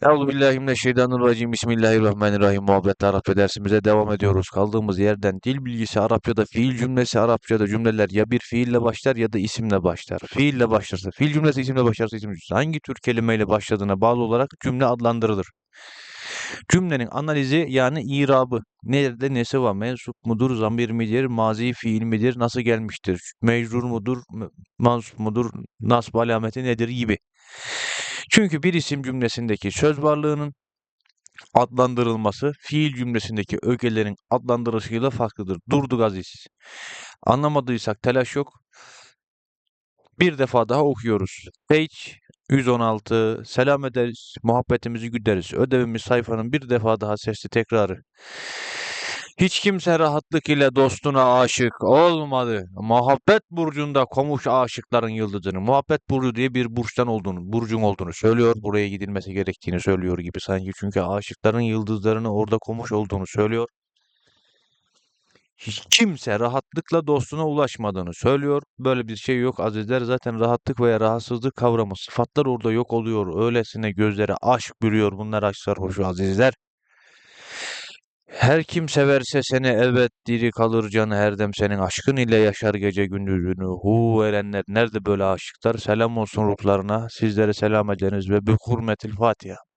Euzubillahimineşşeytanirracim. Bismillahirrahmanirrahim. Muhabbet Arapça dersimize devam ediyoruz. Kaldığımız yerden dil bilgisi Arapçada fiil cümlesi Arapçada cümleler ya bir fiille başlar ya da isimle başlar. Fiille başlarsa fiil cümlesi isimle başlarsa isim cümlesi. Hangi tür kelimeyle başladığına bağlı olarak cümle adlandırılır. Cümlenin analizi yani irabı. Nerede nesi var? Mensup mudur? Zamir midir? Mazi fiil midir? Nasıl gelmiştir? Mecrur mudur? Mansup mudur? Nasb alameti nedir? gibi. Çünkü bir isim cümlesindeki söz varlığının adlandırılması fiil cümlesindeki ögelerin adlandırılışıyla farklıdır. Durduk aziz. Anlamadıysak telaş yok. Bir defa daha okuyoruz. Page 116. Selam ederiz, muhabbetimizi güderiz. Ödevimiz sayfanın bir defa daha sesli tekrarı. Hiç kimse rahatlık ile dostuna aşık olmadı. Muhabbet burcunda komuş aşıkların yıldızını. Muhabbet burcu diye bir burçtan olduğunu, burcun olduğunu söylüyor. Buraya gidilmesi gerektiğini söylüyor gibi sanki. Çünkü aşıkların yıldızlarını orada komuş olduğunu söylüyor. Hiç kimse rahatlıkla dostuna ulaşmadığını söylüyor. Böyle bir şey yok azizler. Zaten rahatlık veya rahatsızlık kavramı sıfatlar orada yok oluyor. Öylesine gözlere aşk bürüyor. Bunlar aşk sarhoşu azizler. Her kim severse seni elbet diri kalır canı her dem senin aşkın ile yaşar gece gündüzünü. Hu erenler nerede böyle aşıklar? Selam olsun ruhlarına. Sizlere selam ederiz ve bi hurmetil Fatiha.